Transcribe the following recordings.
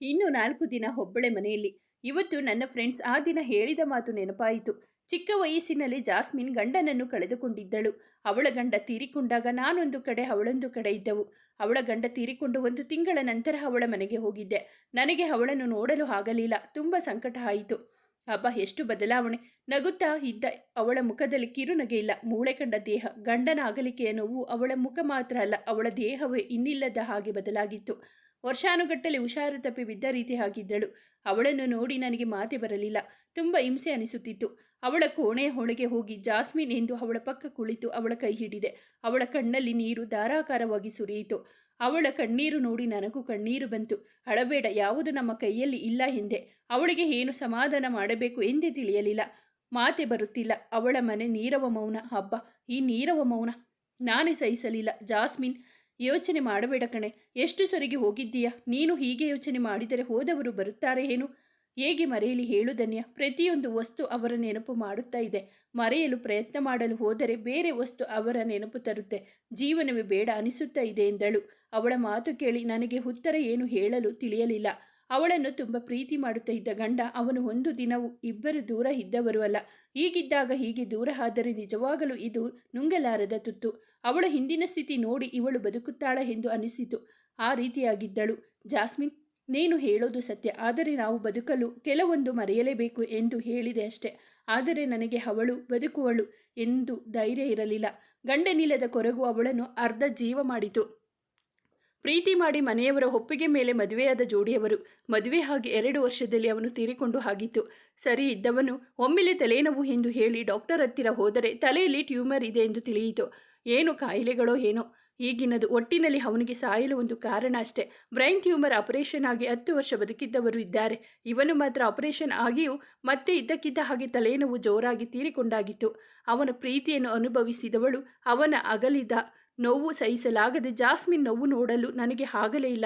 ಇನ್ನು ನಾಲ್ಕು ದಿನ ಹೊಬ್ಬಳೆ ಮನೆಯಲ್ಲಿ. ಇವತ್ತು ನನ್ನ ಫ್ರೆಂಡ್ಸ್ ಆ ದಿನ ಹೇಳಿದ ಮಾತು ನೆನಪಾಯಿತು. ಚಿಕ್ಕ ವಯಸ್ಸಿನಲ್ಲಿ ಜಾಸ್ಮಿನ್ ಗಂಡನನ್ನು ಕಳೆದುಕೊಂಡಿದ್ದಳು. ಅವಳ ಗಂಡ ತೀರಿಕೊಂಡಾಗ ನಾನೊಂದು ಕಡೆ, ಅವಳೊಂದು ಕಡೆ ಇದ್ದವು. ಅವಳ ಗಂಡ ತೀರಿಕೊಂಡು ಒಂದು ತಿಂಗಳ ನಂತರ ಅವಳ ಮನೆಗೆ ಹೋಗಿದ್ದೆ. ನನಗೆ ಅವಳನ್ನು ನೋಡಲು ಆಗಲಿಲ್ಲ. ತುಂಬ ಸಂಕಟ ಆಯಿತು. ಅಬ್ಬ, ಎಷ್ಟು ಬದಲಾವಣೆ. ನಗುತ್ತಾ ಇದ್ದ ಅವಳ ಮುಖದಲ್ಲಿ ಕಿರುನಗೆ ಇಲ್ಲ. ಮೂಳೆ ಕಂಡ ದೇಹ. ಗಂಡನ ಅಗಲಿಕೆಯ ನೋವು ಅವಳ ಮುಖ ಮಾತ್ರ ಅಲ್ಲ, ಅವಳ ದೇಹವೇ ಇನ್ನಿಲ್ಲದ ಹಾಗೆ ಬದಲಾಗಿತ್ತು. ವರ್ಷಾನುಗಟ್ಟಲೆ ಹುಷಾರು ತಪ್ಪಿ ಬಿದ್ದ ರೀತಿ ಹಾಗಿದ್ದಳು ಅವಳನ್ನು ನೋಡಿ ನನಗೆ ಮಾತೆ ಬರಲಿಲ್ಲ. ತುಂಬ ಹಿಂಸೆ ಅನಿಸುತ್ತಿತ್ತು. ಅವಳ ಕೋಣೆ ಹೊಳೆಗೆ ಹೋಗಿ ಜಾಸ್ಮಿನ್ ಎಂದು ಅವಳ ಪಕ್ಕ ಕುಳಿತು ಅವಳ ಕೈ ಹಿಡಿದೆ. ಅವಳ ಕಣ್ಣಲ್ಲಿ ನೀರು ಧಾರಾಕಾರವಾಗಿ ಸುರಿಯಿತು. ಅವಳ ಕಣ್ಣೀರು ನೋಡಿ ನನಗೂ ಕಣ್ಣೀರು ಬಂತು. ಅಳಬೇಡ, ಯಾವುದು ನಮ್ಮ ಕೈಯಲ್ಲಿ ಇಲ್ಲ ಎಂದೆ. ಅವಳಿಗೆ ಏನು ಸಮಾಧಾನ ಮಾಡಬೇಕು ಎಂದೇ ತಿಳಿಯಲಿಲ್ಲ. ಮಾತೆ ಬರುತ್ತಿಲ್ಲ. ಅವಳ ಮನೆ ನೀರವ ಮೌನ. ಹಬ್ಬ ಈ ನೀರವ ಮೌನ? ನಾನೇ ಸಹಿಸಲಿಲ್ಲ. ಜಾಸ್ಮಿನ್ ಯೋಚನೆ ಮಾಡಬೇಡ ಕಣೆ. ಎಷ್ಟು ಸರಿಗೆ ಹೋಗಿದ್ದೀಯಾ? ನೀನು ಹೀಗೆ ಯೋಚನೆ ಮಾಡಿದರೆ ಹೋದವರು ಬರುತ್ತಾರೆ ಏನು? ಹೇಗೆ ಮರೆಯಲಿ ಹೇಳು ಧನ್ಯ. ಪ್ರತಿಯೊಂದು ವಸ್ತು ಅವರ ನೆನಪು ಮಾಡುತ್ತಾ ಇದೆ. ಮರೆಯಲು ಪ್ರಯತ್ನ ಮಾಡಲು ಹೋದರೆ ಬೇರೆ ವಸ್ತು ಅವರ ನೆನಪು ತರುತ್ತೆ. ಜೀವನವೇ ಬೇಡ ಅನಿಸುತ್ತಾ ಇದೆ ಎಂದಳು. ಅವಳ ಮಾತು ಕೇಳಿ ನನಗೆ ಉತ್ತರ ಏನು ಹೇಳಲು ತಿಳಿಯಲಿಲ್ಲ. ಅವಳನ್ನು ತುಂಬ ಪ್ರೀತಿ ಮಾಡುತ್ತಾ ಇದ್ದ ಗಂಡ ಅವನು ಒಂದು ದಿನವೂ ಇಬ್ಬರು ದೂರ ಇದ್ದವರು ಅಲ್ಲ. ಹೀಗಿದ್ದಾಗ ಹೀಗೆ ದೂರ ಆದರೆ ನಿಜವಾಗಲೂ ಇದು ನುಂಗಲಾರದ ತುತ್ತು. ಅವಳ ಹಿಂದಿನ ಸ್ಥಿತಿ ನೋಡಿ ಇವಳು ಬದುಕುತ್ತಾಳೆ ಎಂದು ಅನಿಸಿತು. ಆ ರೀತಿಯಾಗಿದ್ದಳು. ಜಾಸ್ಮಿನ್, ನೀನು ಹೇಳೋದು ಸತ್ಯ. ಆದರೆ ನಾವು ಬದುಕಲು ಕೆಲವೊಂದು ಮರೆಯಲೇಬೇಕು ಎಂದು ಹೇಳಿದೆ ಅಷ್ಟೆ. ಆದರೆ ನನಗೆ ಅವಳು ಬದುಕುವಳು ಎಂದು ಧೈರ್ಯ ಇರಲಿಲ್ಲ. ಗಂಡನಿಲ್ಲದ ಕೊರಗು ಅವಳನ್ನು ಅರ್ಧ ಜೀವ ಮಾಡಿತು. ಪ್ರೀತಿ ಮಾಡಿ ಮನೆಯವರ ಒಪ್ಪಿಗೆ ಮೇಲೆ ಮದುವೆಯಾದ ಜೋಡಿಯವರು ಮದುವೆ ಹಾಗೆ ಎರಡು ವರ್ಷದಲ್ಲಿ ಅವನು ತೀರಿಕೊಂಡು ಹಾಗಿತ್ತು. ಸರಿ ಇದ್ದವನು ಒಮ್ಮೆಲೆ ತಲೆನೋವು ಎಂದು ಹೇಳಿ ಡಾಕ್ಟರ್ ಹತ್ತಿರ ಹೋದರೆ ತಲೆಯಲ್ಲಿ ಟ್ಯೂಮರ್ ಇದೆ ಎಂದು ತಿಳಿಯಿತು. ಏನು ಕಾಯಿಲೆಗಳೋ ಏನೋ. ಈಗಿನದು ಒಟ್ಟಿನಲ್ಲಿ ಅವನಿಗೆ ಸಾಯಲು ಒಂದು ಕಾರಣ ಅಷ್ಟೇ. ಬ್ರೈನ್ ಟ್ಯೂಮರ್ ಆಪರೇಷನ್ ಆಗಿ ಹತ್ತು ವರ್ಷ ಬದುಕಿದ್ದವರು ಇದ್ದಾರೆ. ಇವನು ಮಾತ್ರ ಆಪರೇಷನ್ ಆಗಿಯೂ ಮತ್ತೆ ಇದ್ದಕ್ಕಿದ್ದ ಹಾಗೆ ತಲೆನೋವು ಜೋರಾಗಿ ತೀರಿಕೊಂಡಾಗಿತ್ತು. ಅವನ ಪ್ರೀತಿಯನ್ನು ಅನುಭವಿಸಿದವಳು ಅವನ ಅಗಲಿದ ನೋವು ಸಹಿಸಲಾಗದೆ ಜಾಸ್ಮಿನ್ ನೋವು ನೋಡಲು ನನಗೆ ಆಗಲೇ ಇಲ್ಲ.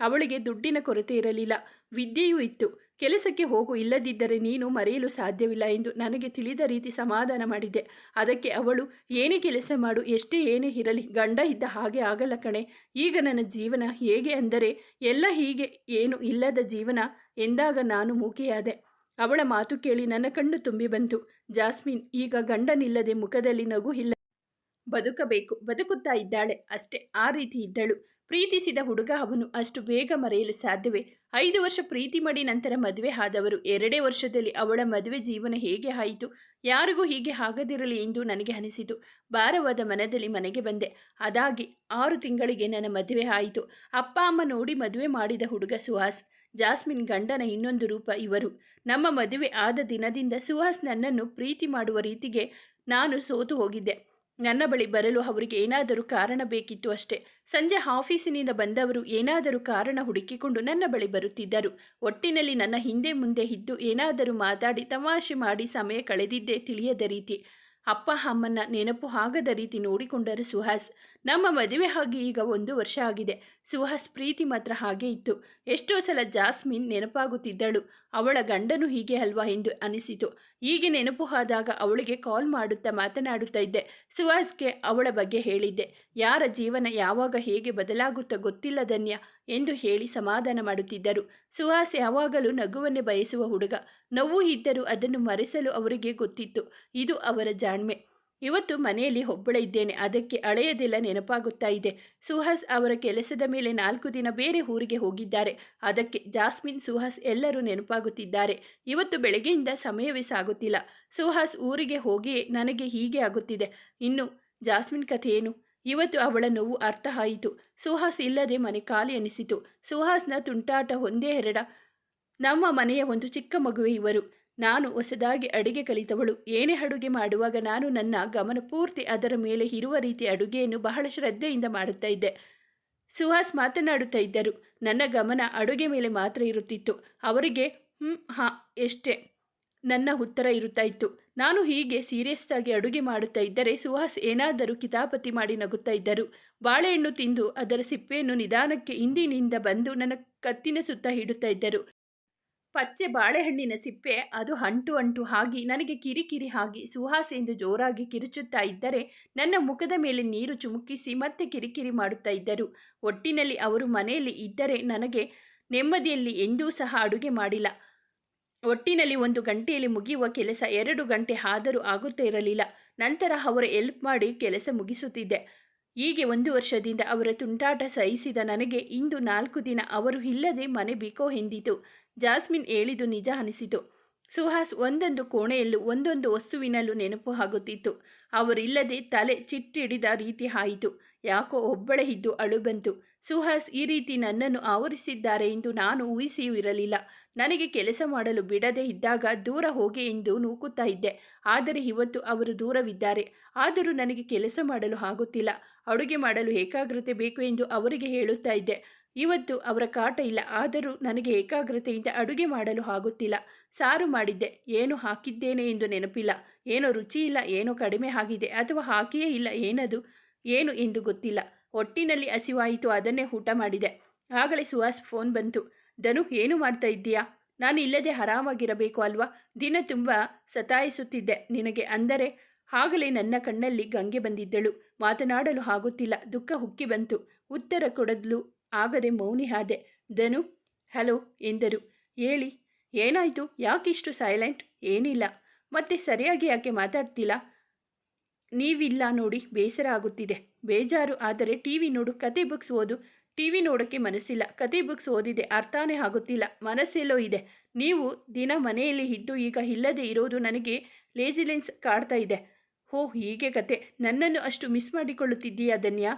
ಅವಳಿಗೆ ದುಡ್ಡಿನ ಕೊರತೆ ಇರಲಿಲ್ಲ. ವಿದ್ಯೆಯೂ ಇತ್ತು. ಕೆಲಸಕ್ಕೆ ಹೋಗು, ಇಲ್ಲದಿದ್ದರೆ ನೀನು ಮರೆಯಲು ಸಾಧ್ಯವಿಲ್ಲ ಎಂದು ನನಗೆ ತಿಳಿದ ರೀತಿ ಸಮಾಧಾನ ಮಾಡಿದ್ದೆ ಅದಕ್ಕೆ ಅವಳು, ಏನೇ ಕೆಲಸ ಮಾಡು, ಎಷ್ಟೇ ಏನೇ ಇರಲಿ, ಗಂಡ ಇದ್ದ ಹಾಗೆ ಆಗಲ್ಲ ಕಣೆ. ಈಗ ನನ್ನ ಜೀವನ ಹೇಗೆ ಅಂದರೆ, ಎಲ್ಲ ಹೀಗೆ ಏನು ಇಲ್ಲದ ಜೀವನ ಎಂದಾಗ ನಾನು ಮೂಕೆಯಾದೆ. ಅವಳ ಮಾತು ಕೇಳಿ ನನ್ನ ಕಣ್ಣು ತುಂಬಿ ಬಂತು. ಜಾಸ್ಮಿನ್, ಈಗ ಗಂಡನಿಲ್ಲದೆ ಮುಖದಲ್ಲಿ ನಗು ಇಲ್ಲ. ಬದುಕಬೇಕು, ಬದುಕುತ್ತಾ ಇದ್ದಾಳೆ ಅಷ್ಟೇ, ಆ ರೀತಿ ಇದ್ದಳು. ಪ್ರೀತಿಸಿದ ಹುಡುಗ ಅವನು ಅಷ್ಟು ಬೇಗ ಮರೆಯಲು ಸಾಧ್ಯವೇ? ಐದು ವರ್ಷ ಪ್ರೀತಿ ಮಾಡಿ ನಂತರ ಮದುವೆ ಆದವರು, ಎರಡೇ ವರ್ಷದಲ್ಲಿ ಅವಳ ಮದುವೆ ಜೀವನ ಹೇಗೆ ಆಯಿತು? ಯಾರಿಗೂ ಹೀಗೆ ಆಗದಿರಲಿ ಎಂದು ನನಗೆ ಅನಿಸಿತು. ಭಾರವಾದ ಮನದಲ್ಲಿ ಮನೆಗೆ ಬಂದೆ. ಅದಾಗಿ ಆರು ತಿಂಗಳಿಗೆ ನನ್ನ ಮದುವೆ ಆಯಿತು. ಅಪ್ಪ, ಅಮ್ಮ ನೋಡಿ ಮದುವೆ ಮಾಡಿದ ಹುಡುಗ ಸುಹಾಸ್. ಜಾಸ್ಮಿನ್ ಗಂಡನ ಇನ್ನೊಂದು ರೂಪ ಇವರು. ನಮ್ಮ ಮದುವೆ ಆದ ದಿನದಿಂದ ಸುಹಾಸ್ ನನ್ನನ್ನು ಪ್ರೀತಿ ಮಾಡುವ ರೀತಿಗೆ ನಾನು ಸೋತು ಹೋಗಿದ್ದೆ. ನನ್ನ ಬಳಿ ಬರಲು ಅವರಿಗೆ ಏನಾದರೂ ಕಾರಣ ಬೇಕಿತ್ತು ಅಷ್ಟೇ. ಸಂಜೆ ಆಫೀಸಿನಿಂದ ಬಂದವರು ಏನಾದರೂ ಕಾರಣ ಹುಡುಕಿಕೊಂಡು ನನ್ನ ಬಳಿ ಬರುತ್ತಿದ್ದರು. ಒಟ್ಟಿನಲ್ಲಿ ನನ್ನ ಹಿಂದೆ ಮುಂದೆ ಇದ್ದು ಏನಾದರೂ ಮಾತಾಡಿ ತಮಾಷೆ ಮಾಡಿ ಸಮಯ ಕಳೆದಿದ್ದೇ ತಿಳಿಯದ ರೀತಿ. ಅಪ್ಪ, ಅಮ್ಮನ ನೆನಪು ಆಗದ ರೀತಿ ನೋಡಿಕೊಂಡರು ಸುಹಾಸ್. ನಮ್ಮ ಮದುವೆ ಆಗಿ ಈಗ ಒಂದು ವರ್ಷ ಆಗಿದೆ. ಸುಹಾಸ್ ಪ್ರೀತಿ ಮಾತ್ರ ಹಾಗೆ ಇತ್ತು. ಎಷ್ಟೋ ಸಲ ಜಾಸ್ಮಿನ್ ನೆನಪಾಗುತ್ತಿದ್ದಳು. ಅವಳ ಗಂಡನು ಹೀಗೆ ಅಲ್ವಾ ಎಂದು ಅನಿಸಿತು. ಹೀಗೆ ನೆನಪು ಆದಾಗ ಅವಳಿಗೆ ಕಾಲ್ ಮಾಡುತ್ತಾ ಮಾತನಾಡುತ್ತಾ ಇದ್ದೆ. ಸುಹಾಸ್ಗೆ ಅವಳ ಬಗ್ಗೆ ಹೇಳಿದ್ದೆ. ಯಾರ ಜೀವನ ಯಾವಾಗ ಹೇಗೆ ಬದಲಾಗುತ್ತಾ ಗೊತ್ತಿಲ್ಲ ಧನ್ಯ ಎಂದು ಹೇಳಿ ಸಮಾಧಾನ ಮಾಡುತ್ತಿದ್ದರು. ಸುಹಾಸ್ ಯಾವಾಗಲೂ ನಗುವನ್ನೇ ಬಯಸುವ ಹುಡುಗ. ನೋವು ಇದ್ದರೂ ಅದನ್ನು ಮರೆಸಲು ಅವರಿಗೆ ಗೊತ್ತಿತ್ತು. ಇದು ಅವರ ಜಾಣ್ಮೆ. ಇವತ್ತು ಮನೆಯಲ್ಲಿ ಒಬ್ಬಳ ಇದ್ದೇನೆ. ಅದಕ್ಕೆ ಹಳೆಯದೆಲ್ಲ ನೆನಪಾಗುತ್ತಾ ಇದೆ. ಸುಹಾಸ್ ಅವರ ಕೆಲಸದ ಮೇಲೆ ನಾಲ್ಕು ದಿನ ಬೇರೆ ಊರಿಗೆ ಹೋಗಿದ್ದಾರೆ. ಅದಕ್ಕೆ ಜಾಸ್ಮಿನ್, ಸುಹಾಸ್ ಎಲ್ಲರೂ ನೆನಪಾಗುತ್ತಿದ್ದಾರೆ. ಇವತ್ತು ಬೆಳಗ್ಗೆಯಿಂದ ಸಮಯವೇ ಸಾಗುತ್ತಿಲ್ಲ. ಸುಹಾಸ್ ಊರಿಗೆ ಹೋಗಿಯೇ ನನಗೆ ಹೀಗೆ ಆಗುತ್ತಿದೆ. ಇನ್ನು ಜಾಸ್ಮಿನ್ ಕಥೆ ಏನು? ಇವತ್ತು ಅವಳ ನೋವು ಅರ್ಥ ಆಯಿತು. ಸುಹಾಸ್ ಇಲ್ಲದೆ ಮನೆ ಖಾಲಿ ಅನಿಸಿತು ಸುಹಾಸ್ನ ತುಂಟಾಟ ಒಂದೇ ಎರಡ. ನಮ್ಮ ಮನೆಯ ಒಂದು ಚಿಕ್ಕ ಮಗುವೆ ಇವರು. ನಾನು ಹೊಸದಾಗಿ ಅಡುಗೆ ಕಲಿತವಳು. ಏನೇ ಅಡುಗೆ ಮಾಡುವಾಗ ನಾನು ನನ್ನ ಗಮನ ಪೂರ್ತಿ ಅದರ ಮೇಲೆ ಇರುವ ರೀತಿ ಅಡುಗೆಯನ್ನು ಬಹಳ ಶ್ರದ್ಧೆಯಿಂದ ಮಾಡುತ್ತಾ ಇದ್ದೆ. ಸುಹಾಸ್ ಮಾತನಾಡುತ್ತಾ ಇದ್ದರು. ನನ್ನ ಗಮನ ಅಡುಗೆ ಮೇಲೆ ಮಾತ್ರ ಇರುತ್ತಿತ್ತು. ಅವರಿಗೆ ಹ್ಞೂ ಹಾಂ, ಎಷ್ಟೇ ನನ್ನ ಉತ್ತರ ಇರುತ್ತಾ ಇತ್ತು. ನಾನು ಹೀಗೆ ಸೀರಿಯಸ್ ಆಗಿ ಅಡುಗೆ ಮಾಡುತ್ತಾ ಇದ್ದರೆ ಸುಹಾಸ್ ಏನಾದರೂ ಕಿತಾಪತಿ ಮಾಡಿ ನಗುತ್ತಾ ಇದ್ದರು. ಬಾಳೆಹಣ್ಣು ತಿಂದು ಅದರ ಸಿಪ್ಪೆಯನ್ನು ನಿಧಾನಕ್ಕೆ ಹಿಂದಿನಿಂದ ಬಂದು ನನ್ನ ಕತ್ತಿನ ಸುತ್ತ ಹಿಡುತ್ತಾ ಇದ್ದರು. ಪಚ್ಚೆ ಬಾಳೆಹಣ್ಣಿನ ಸಿಪ್ಪೆ, ಅದು ಅಂಟು ಅಂಟು ಆಗಿ ನನಗೆ ಕಿರಿಕಿರಿ ಆಗಿ ಸುಹಾಸೆಯಿಂದ ಜೋರಾಗಿ ಕಿರುಚುತ್ತಾ ಇದ್ದರೆ ನನ್ನ ಮುಖದ ಮೇಲೆ ನೀರು ಚುಮುಕಿಸಿ ಮತ್ತೆ ಕಿರಿಕಿರಿ ಮಾಡುತ್ತಾ ಇದ್ದರು. ಒಟ್ಟಿನಲ್ಲಿ ಅವರು ಮನೆಯಲ್ಲಿ ಇದ್ದರೆ ನನಗೆ ನೆಮ್ಮದಿಯಲ್ಲಿ ಎಂದೂ ಸಹ ಅಡುಗೆ ಮಾಡಿಲ್ಲ. ಒಟ್ಟಿನಲ್ಲಿ ಒಂದು ಗಂಟೆಯಲ್ಲಿ ಮುಗಿಯುವ ಕೆಲಸ ಎರಡು ಗಂಟೆ ಆದರೂ ಆಗುತ್ತಾ ಇರಲಿಲ್ಲ. ನಂತರ ಅವರು ಎಲ್ಪ್ ಮಾಡಿ ಕೆಲಸ ಮುಗಿಸುತ್ತಿದ್ದೆ. ಹೀಗೆ ಒಂದು ವರ್ಷದಿಂದ ಅವರ ತುಂಟಾಟ ಸಹಿಸಿದ ನನಗೆ ಇಂದು ನಾಲ್ಕು ದಿನ ಅವರು ಇಲ್ಲದೆ ಮನೆ ಬಿಕೋ ಎಂದಿತು. ಜಾಸ್ಮಿನ್ ಹೇಳಿದು ನಿಜ ಅನಿಸಿತು. ಸುಹಾಸ್ ಒಂದೊಂದು ಕೋಣೆಯಲ್ಲೂ ಒಂದೊಂದು ವಸ್ತುವಿನಲ್ಲೂ ನೆನಪು ಆಗುತ್ತಿತ್ತು. ಅವರಿಲ್ಲದೆ ತಲೆ ಚಿಟ್ಟಿಡಿದ ರೀತಿ ಆಯಿತು. ಯಾಕೋ ಒಬ್ಬಳೆ ಇದ್ದು ಅಳು ಬಂತು ಸುಹಾಸ್ ಈ ರೀತಿ ನನ್ನನ್ನು ಆವರಿಸಿದ್ದಾರೆ ಎಂದು ನಾನು ಊಹಿಸಿಯೂ ಇರಲಿಲ್ಲ. ನನಗೆ ಕೆಲಸ ಮಾಡಲು ಬಿಡದೆ ಇದ್ದಾಗ ದೂರ ಹೋಗಿ ಎಂದು ನೂಕುತ್ತಾ ಇದ್ದೆ. ಆದರೆ ಇವತ್ತು ಅವರು ದೂರವಿದ್ದಾರೆ. ಆದರೂ ನನಗೆ ಕೆಲಸ ಮಾಡಲು ಆಗುತ್ತಿಲ್ಲ. ಅಡುಗೆ ಮಾಡಲು ಏಕಾಗ್ರತೆ ಬೇಕು ಎಂದು ಅವರಿಗೆ ಹೇಳುತ್ತಾ ಇದ್ದೆ. ಇವತ್ತು ಅವರ ಕಾಟ ಇಲ್ಲ, ಆದರೂ ನನಗೆ ಏಕಾಗ್ರತೆಯಿಂದ ಅಡುಗೆ ಮಾಡಲು ಆಗುತ್ತಿಲ್ಲ. ಸಾರು ಮಾಡಿದ್ದೆ, ಏನು ಹಾಕಿದ್ದೇನೆ ಎಂದು ನೆನಪಿಲ್ಲ. ಏನೋ ರುಚಿ ಇಲ್ಲ, ಏನೋ ಕಡಿಮೆ ಆಗಿದೆ, ಅಥವಾ ಹಾಕಿಯೇ ಇಲ್ಲ, ಏನದು, ಏನು ಎಂದು ಗೊತ್ತಿಲ್ಲ. ಒಟ್ಟಿನಲ್ಲಿ ಹಸಿವಾಯಿತು, ಅದನ್ನೇ ಊಟ ಮಾಡಿದೆ. ಆಗಲೇ ಸುಹಾಸ್ ಫೋನ್ ಬಂತು. ಧನು, ಏನು ಮಾಡ್ತಾ ಇದ್ದೀಯಾ? ನಾನು ಇಲ್ಲದೆ ಆರಾಮಾಗಿರಬೇಕು ಅಲ್ವಾ? ದಿನ ತುಂಬ ಸತಾಯಿಸುತ್ತಿದ್ದೆ. ನಿನಗೆ ಅಂದರೆ? ಆಗಲೇ ನನ್ನ ಕಣ್ಣಲ್ಲಿ ಗಂಗೆ ಬಂದಿದ್ದಳು. ಮಾತನಾಡಲು ಆಗುತ್ತಿಲ್ಲ. ದುಃಖ ಹುಕ್ಕಿ ಬಂತು. ಉತ್ತರ ಕೊಡಲು ಆಗದೆ ಮೌನಿ ಆದೆ ಧನು, ಹಲೋ, ಎಂದರು. ಹೇಳಿ, ಏನಾಯಿತು? ಯಾಕಿಷ್ಟು ಸೈಲೆಂಟ್? ಏನಿಲ್ಲ. ಮತ್ತೆ ಸರಿಯಾಗಿ ಯಾಕೆ ಮಾತಾಡ್ತಿಲ್ಲ? ನೀವಿಲ್ಲ ನೋಡಿ, ಬೇಸರ ಆಗುತ್ತಿದೆ. ಬೇಜಾರು, ಆದರೆ ಟಿ ವಿ ನೋಡು, ಕತೆ ಬುಕ್ಸ್ ಓದು. ಟಿ ವಿ ನೋಡೋಕ್ಕೆ ಮನಸ್ಸಿಲ್ಲ. ಕತೆ ಬುಕ್ಸ್ ಓದಿದೆ, ಅರ್ಥನೇ ಆಗುತ್ತಿಲ್ಲ. ಮನಸ್ಸೆಲ್ಲೋ ಇದೆ. ನೀವು ದಿನ ಮನೆಯಲ್ಲಿ ಇದ್ದು ಈಗ ಇಲ್ಲದೆ ಇರೋದು ನನಗೆ ಲೇಜಿಲೆನ್ಸ್ ಕಾಡ್ತಾ ಇದೆ. ಹೋ ಹೀಗೆ ಕತೆ. ನನ್ನನ್ನು ಅಷ್ಟು ಮಿಸ್ ಮಾಡಿಕೊಳ್ಳುತ್ತಿದ್ದೀಯಾ, ಧನ್ಯ?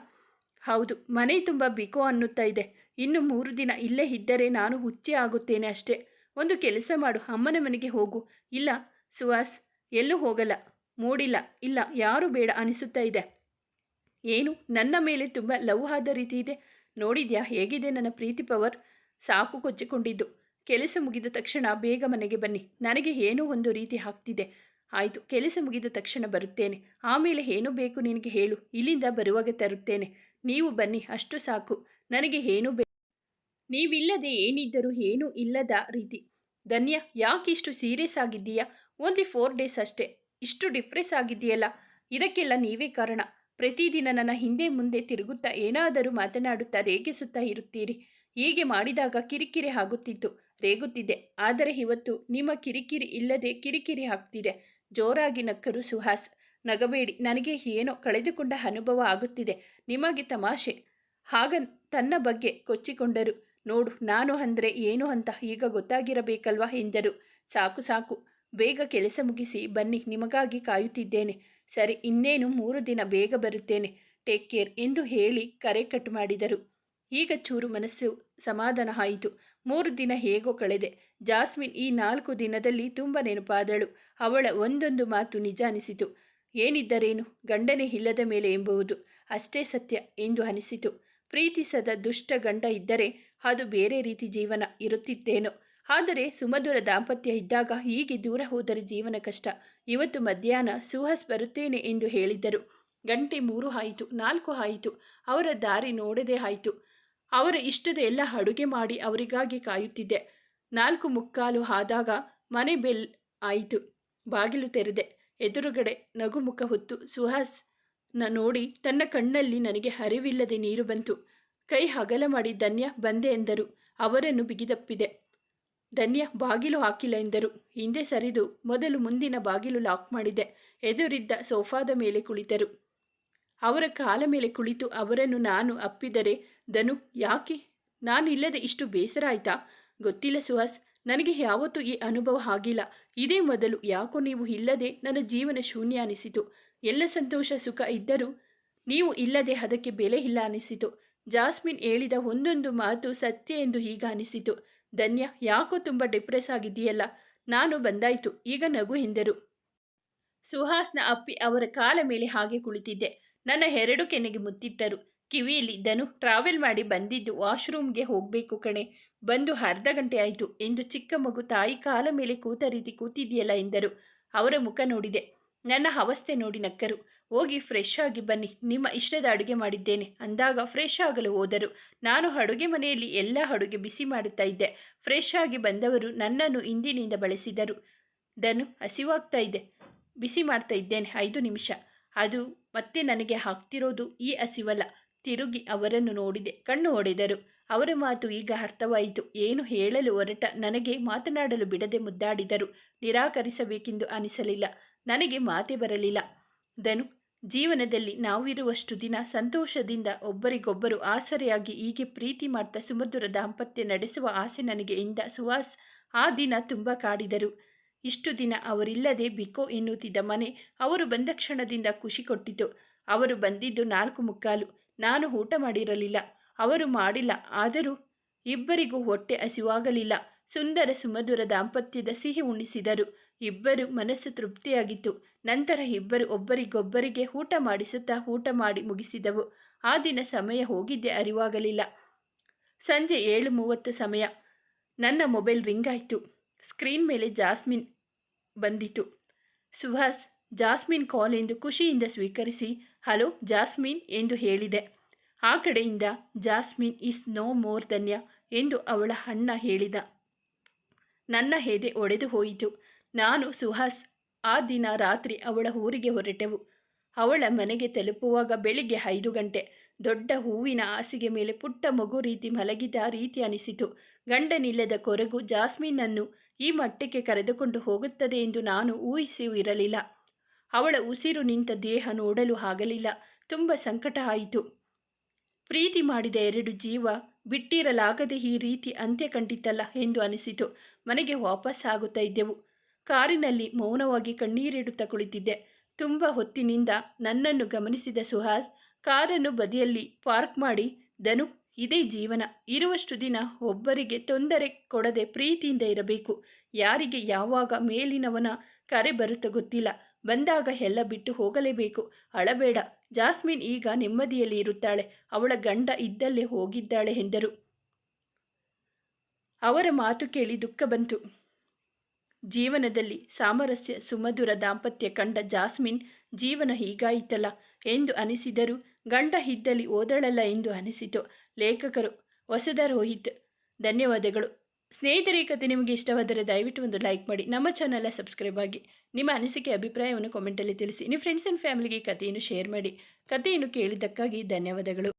ಹೌದು, ಮನೆ ತುಂಬ ಬಿಕೋ ಅನ್ನುತ್ತಾ ಇದೆ. ಇನ್ನು ಮೂರು ದಿನ ಇಲ್ಲೇ ಇದ್ದರೆ ನಾನು ಹುಚ್ಚಿ ಆಗುತ್ತೇನೆ ಅಷ್ಟೇ. ಒಂದು ಕೆಲಸ ಮಾಡು, ಅಮ್ಮನ ಮನೆಗೆ ಹೋಗು. ಇಲ್ಲ, ಸುಹಾಸ್, ಎಲ್ಲೂ ಹೋಗಲ್ಲ. ಮೂಡಿಲ್ಲ, ಇಲ್ಲ, ಯಾರು ಬೇಡ ಅನಿಸುತ್ತಾ ಇದೆ. ಏನು, ನನ್ನ ಮೇಲೆ ತುಂಬ ಲವ್ ಆದ ರೀತಿ ಇದೆ. ನೋಡಿದ್ಯಾ, ಹೇಗಿದೆ ನನ್ನ ಪ್ರೀತಿ ಪವರ್? ಸಾಕು ಕೊಚ್ಚಿಕೊಂಡಿದ್ದು. ಕೆಲಸ ಮುಗಿದ ತಕ್ಷಣ ಬೇಗ ಮನೆಗೆ ಬನ್ನಿ. ನನಗೆ ಏನೋ ಒಂದು ರೀತಿ ಆಗ್ತಿದೆ. ಆಯಿತು, ಕೆಲಸ ಮುಗಿದ ತಕ್ಷಣ ಬರುತ್ತೇನೆ. ಆಮೇಲೆ ಏನು ಬೇಕು ನಿನಗೆ ಹೇಳು. ಇಲ್ಲಿಂದ ಬರುವಾಗ ತರುತ್ತೇನೆ. ನೀವು ಬನ್ನಿ, ಅಷ್ಟು ಸಾಕು. ನನಗೆ ಏನು ಬೇ ನೀವಿಲ್ಲದೆ ಏನಿದ್ದರೂ ಏನೂ ಇಲ್ಲದ ರೀತಿ. ಧನ್ಯ, ಯಾಕಿಷ್ಟು ಸೀರಿಯಸ್ ಆಗಿದ್ದೀಯಾ? ಓನ್ಲಿ ಫೋರ್ ಡೇಸ್ ಅಷ್ಟೇ. ಇಷ್ಟು ಡಿಫ್ರೆಸ್ ಆಗಿದೆಯಲ್ಲ ಇದಕ್ಕೆಲ್ಲ ನೀವೇ ಕಾರಣ. ಪ್ರತಿದಿನ ನನ್ನ ಹಿಂದೆ ಮುಂದೆ ತಿರುಗುತ್ತಾ ಏನಾದರೂ ಮಾತನಾಡುತ್ತಾ ರೇಗಿಸುತ್ತಾ ಇರುತ್ತೀರಿ. ಹೀಗೆ ಮಾಡಿದಾಗ ಕಿರಿಕಿರಿ ಆಗುತ್ತಿತ್ತು. ರೇಗುತ್ತಿದೆ. ಆದರೆ ಇವತ್ತು ನಿಮ್ಮ ಕಿರಿಕಿರಿ ಇಲ್ಲದೆ ಕಿರಿಕಿರಿ ಆಗ್ತಿದೆ. ಜೋರಾಗಿ ನಕ್ಕರು ಸುಹಾಸ್. ನಗಬೇಡಿ. ನನಗೆ ಏನೋ ಕಳೆದುಕೊಂಡ ಅನುಭವ ಆಗುತ್ತಿದೆ. ನಿಮಗೆ ತಮಾಷೆ. ಹಾಗ ತನ್ನ ಬಗ್ಗೆ ಕೊಚ್ಚಿಕೊಂಡರು. ನೋಡು, ನಾನು ಅಂದರೆ ಏನು ಅಂತ ಈಗ ಗೊತ್ತಾಗಿರಬೇಕಲ್ವಾ ಎಂದರು. ಸಾಕು ಸಾಕು. ಬೇಗ ಕೆಲಸ ಮುಗಿಸಿ ಬನ್ನಿ, ನಿಮಗಾಗಿ ಕಾಯುತ್ತಿದ್ದೇನೆ. ಸರಿ, ಇನ್ನೇನು ಮೂರು ದಿನ ಬೇಗ ಬರುತ್ತೇನೆ. ಟೇಕ್ ಕೇರ್ ಎಂದು ಹೇಳಿ ಕರೆ ಕಟ್ ಮಾಡಿದರು. ಈಗ ಚೂರು ಮನಸ್ಸು ಸಮಾಧಾನ ಆಯಿತು. ಮೂರು ದಿನ ಹೇಗೋ ಕಳೆದೆ. ಜಾಸ್ಮಿನ್ ಈ ನಾಲ್ಕು ದಿನದಲ್ಲಿ ತುಂಬ ನೆನಪಾದಳು. ಅವಳ ಒಂದೊಂದು ಮಾತು ನಿಜ ಅನಿಸಿತು. ಏನಿದ್ದರೇನು? ಗಂಡನೇ ಇಲ್ಲದ ಮೇಲೆ ಎಂಬುವುದು ಅಷ್ಟೇ ಸತ್ಯ ಎಂದು ಅನಿಸಿತು. ಪ್ರೀತಿಸದ ದುಷ್ಟ ಗಂಡ ಇದ್ದರೆ ಅದು ಬೇರೆ ರೀತಿ ಜೀವನ ಇರುತ್ತಿತ್ತೇನೋ. ಆದರೆ ಸುಮಧುರ ದಾಂಪತ್ಯ ಇದ್ದಾಗ ಹೀಗೆ ದೂರ ಹೋದರೆ ಜೀವನ ಕಷ್ಟ. ಇವತ್ತು ಮಧ್ಯಾಹ್ನ ಸುಹಾಸ್ ಬರುತ್ತೇನೆ ಎಂದು ಹೇಳಿದ್ದರು. ಗಂಟೆ ಮೂರು ಆಯಿತು, ನಾಲ್ಕು ಆಯಿತು. ಅವರ ದಾರಿ ನೋಡದೆ ಆಯಿತು. ಅವರ ಇಷ್ಟದ ಎಲ್ಲ ಅಡುಗೆ ಮಾಡಿ ಅವರಿಗಾಗಿ ಕಾಯುತ್ತಿದ್ದೆ. ನಾಲ್ಕು ಮುಕ್ಕಾಲು ಆದಾಗ ಮನೆ ಬೆಲ್ ಆಯಿತು. ಬಾಗಿಲು ತೆರೆದೆ. ಎದುರುಗಡೆ ನಗುಮುಖ ಹೊತ್ತು ಸುಹಾಸ್ನ ನೋಡಿ ತನ್ನ ಕಣ್ಣಲ್ಲಿ ನನಗೆ ಹರಿವಿಲ್ಲದೆ ನೀರು ಬಂತು. ಕೈ ಹಗಲ ಮಾಡಿ ಧನ್ಯ ಬಂದೆ ಎಂದರು. ಅವರನ್ನು ಬಿಗಿದಪ್ಪಿದೆ. ಧನ್ಯ ಬಾಗಿಲು ಹಾಕಿಲ್ಲ ಎಂದರು. ಹಿಂದೆ ಸರಿದು ಮೊದಲು ಮುಂದಿನ ಬಾಗಿಲು ಲಾಕ್ ಮಾಡಿದೆ. ಎದುರಿದ್ದ ಸೋಫಾದ ಮೇಲೆ ಕುಳಿತರು. ಅವರ ಕಾಲ ಮೇಲೆ ಕುಳಿತು ಅವರನ್ನು ನಾನು ಅಪ್ಪಿದರೆ ಧನು ಯಾಕೆ? ನಾನಿಲ್ಲದೆ ಇಷ್ಟು ಬೇಸರ ಆಯ್ತಾ? ಗೊತ್ತಿಲ್ಲ ಸುಹಾಸ್. ನನಗೆ ಯಾವತ್ತೂ ಈ ಅನುಭವ ಆಗಿಲ್ಲ. ಇದೇ ಮೊದಲು ಯಾಕೋ ನೀವು ಇಲ್ಲದೆ ನನ್ನ ಜೀವನ ಶೂನ್ಯ ಅನಿಸಿತು. ಎಲ್ಲ ಸಂತೋಷ ಸುಖ ಇದ್ದರೂ ನೀವು ಇಲ್ಲದೆ ಅದಕ್ಕೆ ಬೆಲೆ ಇಲ್ಲ ಅನಿಸಿತು. ಜಾಸ್ಮಿನ್ ಹೇಳಿದ ಒಂದೊಂದು ಮಾತು ಸತ್ಯ ಎಂದು ಈಗ ಅನಿಸಿತು. ಧನ್ಯ, ಯಾಕೋ ತುಂಬ ಡಿಪ್ರೆಸ್ ಆಗಿದೆಯಲ್ಲ ನಾನು ಬಂದಾಯಿತು, ಈಗ ನಗು ಎಂದರು. ಸುಹಾಸ್ನ ಅಪ್ಪಿ ಅವರ ಕಾಲ ಮೇಲೆ ಹಾಗೆ ಕುಳಿತಿದ್ದೆ. ನನ್ನ ಎರಡು ಕೆನೆಗೆ ಮುತ್ತಿಟ್ಟರು. ಕಿವಿಯಲ್ಲಿ ಧನು ಟ್ರಾವೆಲ್ ಮಾಡಿ ಬಂದಿದ್ದು ವಾಶ್ರೂಮ್ಗೆ ಹೋಗಬೇಕು ಕಣೆ. ಬಂದು ಅರ್ಧ ಗಂಟೆ ಆಯಿತು. ಎಂದು ಚಿಕ್ಕ ಮಗು ತಾಯಿ ಕಾಲ ಮೇಲೆ ಕೂತ ರೀತಿ ಕೂತಿದೆಯಲ್ಲ ಎಂದರು. ಅವರ ಮುಖ ನೋಡಿದೆ. ನನ್ನ ಅವಸ್ಥೆ ನೋಡಿ ನಕ್ಕರು. ಹೋಗಿ ಫ್ರೆಶ್ ಆಗಿ ಬನ್ನಿ. ನಿಮ್ಮ ಇಷ್ಟದ ಅಡುಗೆ ಮಾಡಿದ್ದೇನೆ. ಅಂದಾಗ ಫ್ರೆಶ್ ಆಗಲು ಹೋದರು. ನಾನು ಅಡುಗೆ ಮನೆಯಲ್ಲಿ ಎಲ್ಲ ಅಡುಗೆ ಬಿಸಿ ಮಾಡುತ್ತಾ ಇದ್ದೆ. ಫ್ರೆಶ್ ಆಗಿ ಬಂದವರು ನನ್ನನ್ನು ಇಂದಿನಿಂದ ಬಳಸಿದರು. ಧನು, ಹಸಿವಾಗ್ತಾ ಇದೆ. ಬಿಸಿ ಮಾಡ್ತಾ ಇದ್ದೇನೆ. ಐದು ನಿಮಿಷ. ಅದು ಮತ್ತೆ ನನಗೆ ಹಾಕ್ತಿರೋದು ಈ ಹಸಿವಲ್ಲ. ತಿರುಗಿ ಅವರನ್ನು ನೋಡಿದೆ. ಕಣ್ಣು ಹೊಡೆದರು ಅವರ ಮಾತು ಈಗ ಅರ್ಥವಾಯಿತು. ಏನು ಹೇಳಲು ಹೊರಟ. ನನಗೆ ಮಾತನಾಡಲು ಬಿಡದೆ ಮುದ್ದಾಡಿದರು. ನಿರಾಕರಿಸಬೇಕೆಂದು ಅನಿಸಲಿಲ್ಲ. ನನಗೆ ಮಾತೆ ಬರಲಿಲ್ಲ. ದನು ಜೀವನದಲ್ಲಿ ನಾವಿರುವಷ್ಟು ದಿನ ಸಂತೋಷದಿಂದ ಒಬ್ಬರಿಗೊಬ್ಬರು ಆಸರೆಯಾಗಿ ಹೀಗೆ ಪ್ರೀತಿ ಮಾಡ್ತಾ ಸುಮಧುರ ದಾಂಪತ್ಯ ನಡೆಸುವ ಆಸೆ ನನಗೆ ಇಂದ ಸುಹಾಸ್ ಆ ದಿನ ತುಂಬ ಕಾಡಿದರು. ಇಷ್ಟು ದಿನ ಅವರಿಲ್ಲದೆ ಬಿಕೋ ಎನ್ನುತ್ತಿದ್ದ ಮನೆ ಅವರು ಬಂದ ಕ್ಷಣದಿಂದ ಖುಷಿ ಕೊಟ್ಟಿತು. ಅವರು ಬಂದಿದ್ದು ನಾಲ್ಕು ಮುಕ್ಕಾಲು. ನಾನು ಊಟ ಮಾಡಿರಲಿಲ್ಲ. ಅವರು ಮಾಡಿಲ್ಲ. ಆದರೂ ಇಬ್ಬರಿಗೂ ಹೊಟ್ಟೆ ಹಸಿವಾಗಲಿಲ್ಲ. ಸುಂದರ ಸುಮಧುರ ದಾಂಪತ್ಯದ ಸಿಹಿ ಉಣಿಸಿದರು ಇಬ್ಬರು ಮನಸ್ಸು ತೃಪ್ತಿಯಾಗಿತ್ತು. ನಂತರ ಇಬ್ಬರು ಒಬ್ಬರಿಗೊಬ್ಬರಿಗೆ ಊಟ ಮಾಡಿಸುತ್ತಾ ಊಟ ಮಾಡಿ ಮುಗಿಸಿದವು. ಆ ದಿನ ಸಮಯ ಹೋಗಿದ್ದೇ ಅರಿವಾಗಲಿಲ್ಲ. ಸಂಜೆ ಏಳು ಮೂವತ್ತು ಸಮಯ. ನನ್ನ ಮೊಬೈಲ್ ರಿಂಗ್ ಆಯಿತು. ಸ್ಕ್ರೀನ್ ಮೇಲೆ ಜಾಸ್ಮಿನ್ ಬಂದಿತು. ಸುಹಾಸ್ ಜಾಸ್ಮಿನ್ ಕಾಲ್ ಎಂದು ಖುಷಿಯಿಂದ ಸ್ವೀಕರಿಸಿ, ಹಲೋ ಜಾಸ್ಮಿನ್ ಎಂದು ಹೇಳಿದೆ. ಆ ಕಡೆಯಿಂದ, Jasmine is no more Dhanya ಎಂದು ಅವಳ ಅಣ್ಣ ಹೇಳಿದ. ನನ್ನ ಹೆದೆ ಒಡೆದು ಹೋಯಿತು. ನಾನು ಸುಹಾಸ್, ಆ ದಿನ ರಾತ್ರಿ ಅವಳ ಊರಿಗೆ ಹೊರಟೆವು. ಅವಳ ಮನೆಗೆ ತಲುಪುವಾಗ ಬೆಳಿಗ್ಗೆ ಐದು ಗಂಟೆ. ದೊಡ್ಡ ಹೂವಿನ ಹಾಸಿಗೆ ಮೇಲೆ ಪುಟ್ಟ ಮಗು ರೀತಿ ಮಲಗಿದ ರೀತಿ ಅನಿಸಿತು. ಗಂಡನಿಲ್ಲದ ಕೊರಗು ಜಾಸ್ಮಿನನ್ನು ಈ ಮಟ್ಟಕ್ಕೆ ಕರೆದುಕೊಂಡು ಹೋಗುತ್ತದೆ ಎಂದು ನಾನು ಊಹಿಸಿಯೂ ಇರಲಿಲ್ಲ. ಅವಳ ಉಸಿರು ನಿಂತ ದೇಹ ನೋಡಲು ಆಗಲಿಲ್ಲ. ತುಂಬ ಸಂಕಟ ಆಯಿತು. ಪ್ರೀತಿ ಮಾಡಿದ ಎರಡು ಜೀವ ಬಿಟ್ಟಿರಲಾಗದೆ ಈ ರೀತಿ ಅಂತ್ಯ ಕಂಡಿತಲ್ಲ ಎಂದು ಅನಿಸಿತು. ಮನೆಗೆ ವಾಪಸ್ ಆಗುತ್ತಾ ಇದ್ದೆವು. ಕಾರಿನಲ್ಲಿ ಮೌನವಾಗಿ ಕಣ್ಣೀರಿಡುತ್ತಾ ಕುಳಿತಿದ್ದೆ. ತುಂಬ ಹೊತ್ತಿನಿಂದ ನನ್ನನ್ನು ಗಮನಿಸಿದ ಸುಹಾಸ್, ಕಾರನ್ನು ಬದಿಯಲ್ಲಿ ಪಾರ್ಕ್ ಮಾಡಿ, ಧನು, ಇದೇ ಜೀವನ. ಇರುವಷ್ಟು ದಿನ ಒಬ್ಬರಿಗೆ ತೊಂದರೆ ಕೊಡದೆ ಪ್ರೀತಿಯಿಂದ ಇರಬೇಕು. ಯಾರಿಗೆ ಯಾವಾಗ ಮೇಲಿನವನ ಕರೆ ಬರುತ್ತ ಗೊತ್ತಿಲ್ಲ. ಬಂದಾಗ ಎಲ್ಲ ಬಿಟ್ಟು ಹೋಗಲೇಬೇಕು. ಅಳಬೇಡ. ಜಾಸ್ಮಿನ್ ಈಗ ನೆಮ್ಮದಿಯಲ್ಲಿ ಇರುತ್ತಾಳೆ. ಅವಳ ಗಂಡ ಇದ್ದಲ್ಲೇ ಹೋಗಿದ್ದಾಳೆ ಎಂದರು. ಅವರ ಮಾತು ಕೇಳಿ ದುಃಖ ಬಂತು. ಜೀವನದಲ್ಲಿ ಸಾಮರಸ್ಯ, ಸುಮಧುರ ದಾಂಪತ್ಯ ಕಂಡ ಜಾಸ್ಮಿನ್ ಜೀವನ ಹೀಗಾಯಿತಲ್ಲ ಎಂದು ಅನಿಸಿದರು ಗಂಡ ಇದ್ದಲ್ಲಿ ಓದಳಲ್ಲ ಎಂದು ಅನಿಸಿತು. ಲೇಖಕರು ವಸದ ರೋಹಿತ್, ಧನ್ಯವಾದಗಳು. ಸ್ನೇಹಿತರೆ ಕಥೆ ನಿಮಗೆ ಇಷ್ಟವಾದರೆ ದಯವಿಟ್ಟು ಒಂದು ಲೈಕ್ ಮಾಡಿ, ನಮ್ಮ ಚಾನಲ್ನ ಸಬ್ಸ್ಕ್ರೈಬ್ ಆಗಿ, ನಿಮ್ಮ ಅನಿಸಿಕೆ, ಅಭಿಪ್ರಾಯವನ್ನು ಕಾಮೆಂಟಲ್ಲಿ ತಿಳಿಸಿ, ನಿಮ್ಮ ಫ್ರೆಂಡ್ಸ್ ಆ್ಯಂಡ್ ಫ್ಯಾಮಿಲಿಗೆ ಕಥೆಯನ್ನು ಶೇರ್ ಮಾಡಿ, ಕಥೆಯನ್ನು ಕೇಳಿದ್ದಕ್ಕಾಗಿ ಧನ್ಯವಾದಗಳು.